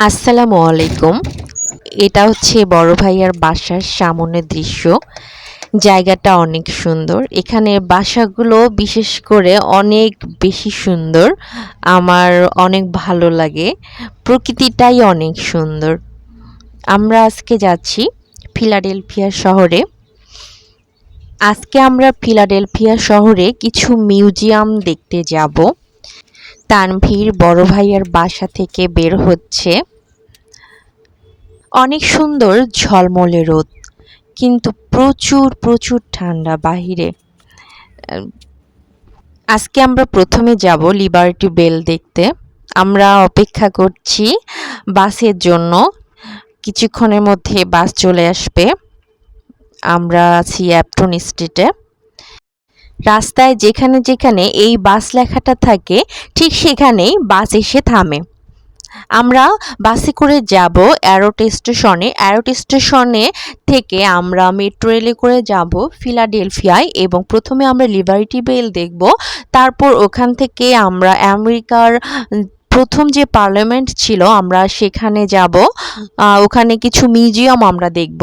আসসালামু আলাইকুম। এটা হচ্ছে বড় ভাইয়ার বাসার সামনের দৃশ্য। জায়গাটা অনেক সুন্দর। এখানে বাসাগুলো বিশেষ করে অনেক বেশি সুন্দর। আমার অনেক ভালো লাগে। প্রকৃতিটাই অনেক সুন্দর। আমরা আজকে যাচ্ছি ফিলাডেলফিয়া শহরে। আজকে আমরা ফিলাডেলফিয়া শহরে কিছু মিউজিয়াম দেখতে যাব। তানভীর বড় ভাইয়ার বাসা থেকে বের হচ্ছে। অনেক সুন্দর ঝলমলে রোদ, কিন্তু প্রচুর প্রচুর ঠান্ডা বাহিরে। আজকে আমরা প্রথমে যাব লিবার্টি বেল দেখতে। আমরা অপেক্ষা করছি বাসের জন্য। কিছুক্ষণের মধ্যে বাস চলে আসবে। আমরা আছি অ্যাপটন স্ট্রিটে রাস্তায় যেখানে যেখানে এই বাস লেখাটা থাকে, ঠিক সেখানেই বাস এসে থামে। আমরা বাসে করে যাব অ্যারোট স্টেশনে। অ্যারোট স্টেশনে থেকে আমরা মেট্রো রেলে করে যাব ফিলাডেলফিয়ায় এবং প্রথমে আমরা লিবার্টি বেল দেখব। তারপর ওখান থেকে আমরা আমেরিকার প্রথম যে পার্লামেন্ট ছিল, আমরা সেখানে যাব। ওখানে কিছু মিউজিয়াম আমরা দেখব।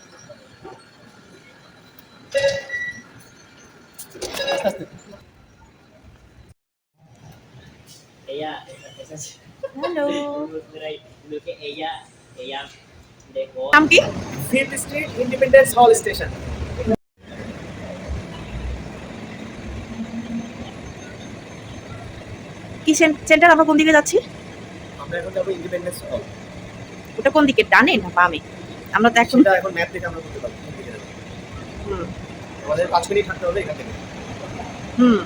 নাম কি? Fifth Street Independence Hall station. কি সেন্টার আমরা কোন দিকে যাচ্ছি? আমরা এখন যাব ইন্ডিপেন্ডেন্স হল। ওটা কোন দিকে? ডানে না বামে? আমরা তো এখন এখন ম্যাপ দেখে আমরা বলতে পারব। হুম। আমাদের পাঁচ মিনিট হাঁটতে হবে এখান থেকে। হুম।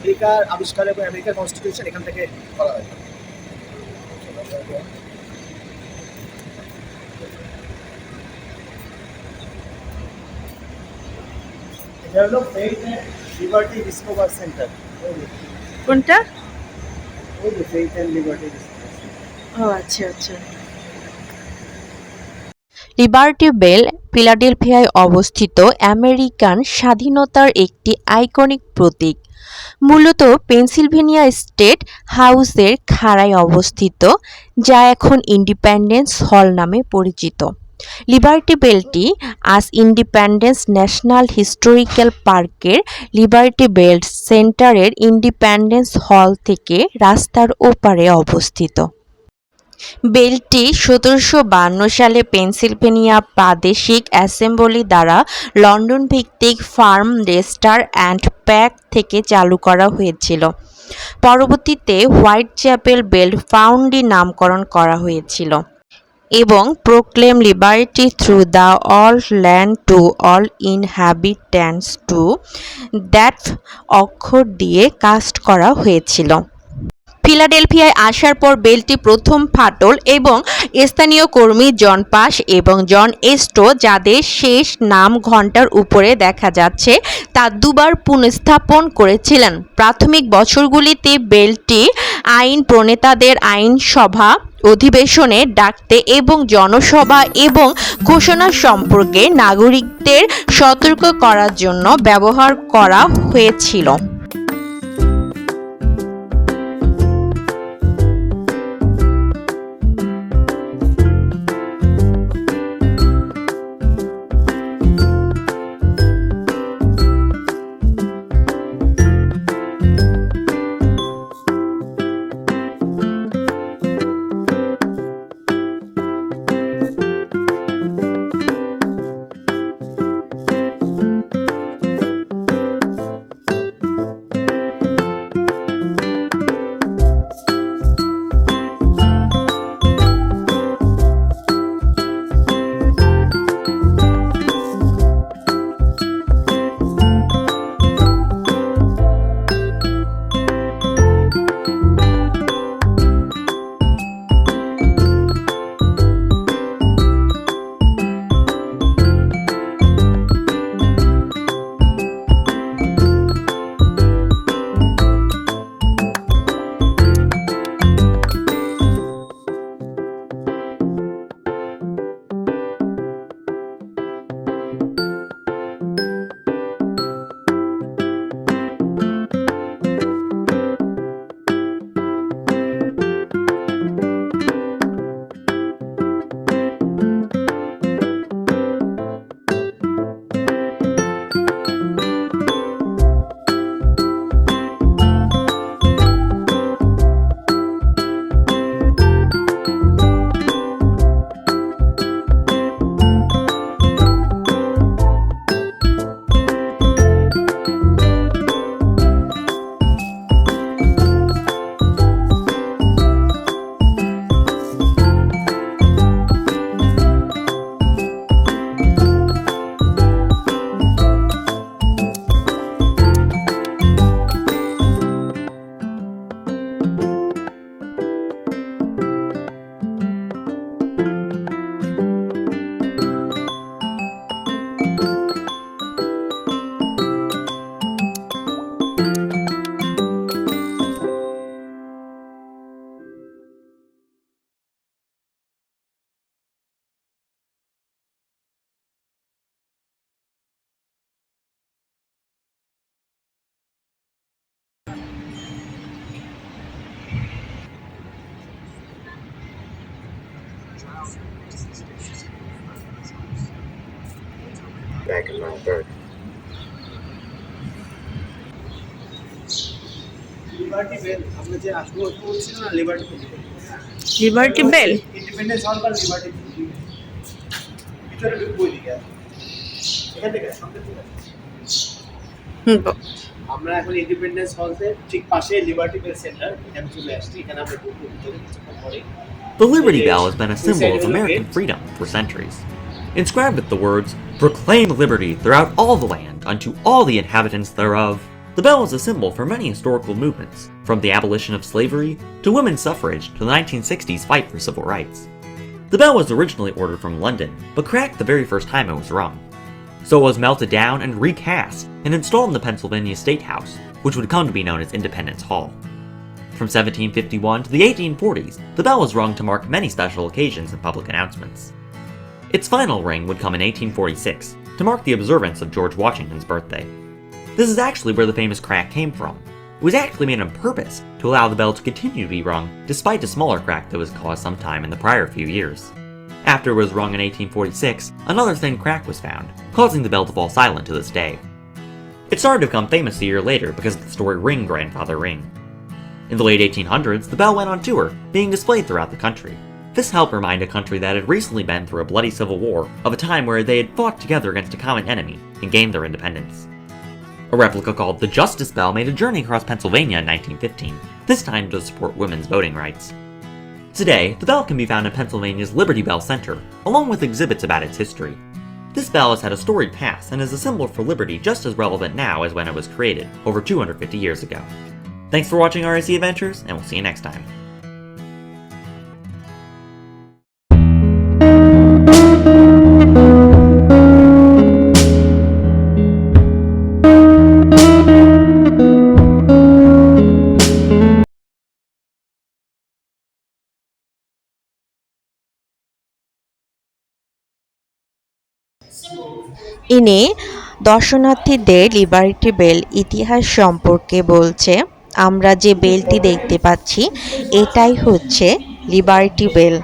আমেরিকার আবিষ্কার এবং আমেরিকার কনস্টিটিউশন এখান থেকে করা হয়। হলো Faith and Liberty discover centre কোনটা? ওই যে ফেইথ অ্যান্ড লিবার্টি ও আচ্ছা আচ্ছা। লিবার্টি বেল ফিলাডেলফিয়ায় অবস্থিত আমেরিকান স্বাধীনতার একটি আইকনিক প্রতীক। মূলত পেনসিলভেনিয়া স্টেট হাউসের খাড়ায় অবস্থিত যা এখন ইন্ডিপেন্ডেন্স হল নামে পরিচিত। লিবার্টি বেলটি আজ ইন্ডিপেন্ডেন্স ন্যাশনাল হিস্টোরিক্যাল পার্কের লিবার্টি বেল্ট সেন্টারের ইন্ডিপেন্ডেন্স হল থেকে রাস্তার ওপারে অবস্থিত। বেলটি সতেরোশো সালে পেনসিলভেনিয়া প্রাদেশিক অ্যাসেম্বলি দ্বারা লন্ডন ভিত্তিক ফার্ম রেস্টার অ্যান্ড প্যাক থেকে চালু করা হয়েছিল। পরবর্তীতে হোয়াইট চ্যাপেল বেল্ট ফাউন্ডি নামকরণ করা হয়েছিল। এবং proclaim liberty through the all land to all inhabitants to that অক্ষর দিয়ে কাস্ট করা হয়েছিল। ফিলাডেলফিয়ায় আসার পর বেলটি প্রথম ফাটল এবং স্থানীয় কর্মী জন পাস এবং জন এস্টো, যাদের শেষ নাম ঘণ্টার উপরে দেখা যাচ্ছে, তা দুবার পুনঃস্থাপন করেছিলেন। প্রাথমিক বছরগুলিতে বেলটি আইন প্রণেতাদের আইনসভা অধিবেশনে ডাকতে এবং জনসভা এবং ঘোষণা সম্পর্কে নাগরিকদের সতর্ক করার জন্য ব্যবহার করা হয়েছিল। Back in my birth. Liberty Bell আমরা যে আসব বলছিল না লিবার্টি লিবার্টি বেল ইন্ডিপেন্ডেন্স হল বা লিবার্টি ভিতরে বই দিকে এখান থেকে সামনে থেকে আমরা এখন ইন্ডিপেন্ডেন্স হলতে ঠিক পাশে লিবার্টি বেল সেন্টার এখানে চলে আসছি এখানে আমরা ঢুকবো ভিতরে কিছুক্ষণ পরেই The Liberty Bell has been a We symbol said of it was American okay. freedom for centuries. Inscribed with the words, Proclaim liberty throughout all the land unto all the inhabitants thereof, the bell is a symbol for many historical movements, from the abolition of slavery to women's suffrage to the 1960s fight for civil rights. The bell was originally ordered from London, but cracked the very first time it was rung. So it was melted down and recast and installed in the Pennsylvania State House, which would come to be known as Independence Hall. From 1751 to the 1840s, the bell was rung to mark many special occasions and public announcements. Its final ring would come in 1846 to mark the observance of George Washington's birthday. This is actually where the famous crack came from. It was actually made on purpose to allow the bell to continue to be rung despite a smaller crack that was caused sometime in the prior few years. After it was rung in 1846, another thin crack was found, causing the bell to fall silent to this day. It started to become famous a year later because of the story Ring Grandfather Ring. In the late 1800s, the bell went on tour, being displayed throughout the country. This helped remind a country that had recently been through a bloody civil war of a time where they had fought together against a common enemy and gained their independence. A replica called the Justice Bell made a journey across Pennsylvania in 1915, this time to support women's voting rights. Today, the bell can be found in Pennsylvania's Liberty Bell Center, along with exhibits about its history. This bell has had a storied past and is a symbol for liberty just as relevant now as when it was created, over 250 years ago. Thanks for watching RSC Adventures, and we'll see you next time. ইনি দর্শনার্থীদের liberty bell ইতিহাস সম্পর্কে বলছে আমরা যে বেলটি দেখতে পাচ্ছি এটাই হচ্ছে Liberty Bell.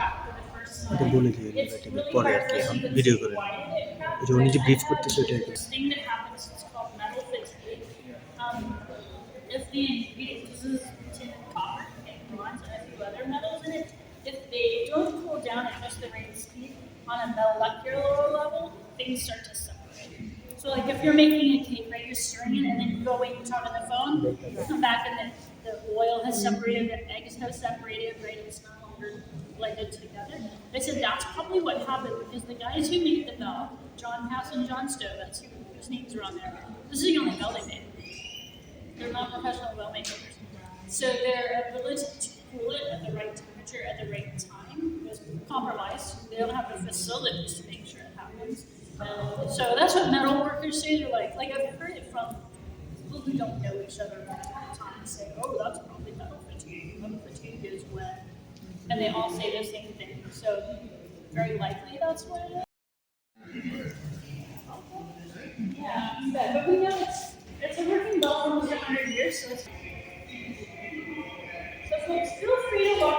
Things start to separate. So like if you're making a cake, right, you're stirring it and then you go away and talk on the phone, you come back and then the oil has separated, the eggs have separated, right, it's no longer blended together. They said that's probably what happened because the guys who made the bell, John Pass and John Stowe, that's who, whose names are on there. This is the only bell they made. They're not professional bell makers. So their ability to cool it at the right temperature at the right time was compromised. They don't have the facilities to make sure it happens. So that's what metal workers say. They're like, like I've heard it from people who don't know each other all the time say, oh, that's probably metal fatigue. Metal fatigue is when, and they all say the same thing. So very likely that's what it is. Yeah, but, we know it's it's a working bell for almost hundred years, so it's so folks feel free to walk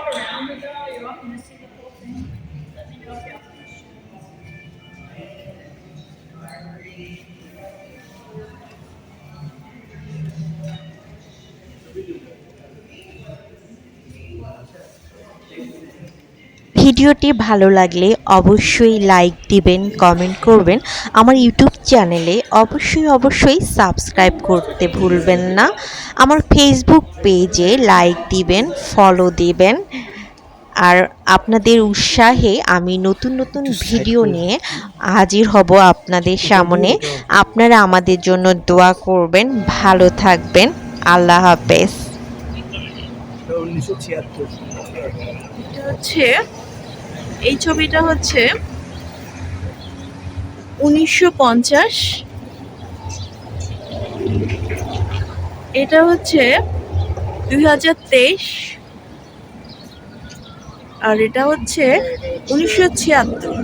ভিডিওটি ভালো লাগলে অবশ্যই like দিবেন comment করবেন। আমার YouTube চ্যানেলে অবশ্যই অবশ্যই সাবস্ক্রাইব করতে ভুলবেন না। আমার ফেসবুক পেজে লাইক দিবেন ফলো দিবেন। আর আপনাদের উৎসাহে আমি নতুন নতুন ভিডিও নিয়ে হাজির হব আপনাদের সামনে। আপনারা আমাদের জন্য দোয়া করবেন ভালো থাকবেন। আল্লাহ হাফেজ। উনিশশো ছিয়াত্তর হচ্ছে এই ছবিটা হচ্ছে উনিশশো পঞ্চাশ। এটা হচ্ছে দুই হাজার তেইশ। আর এটা হচ্ছে উনিশশো ছিয়াত্তর।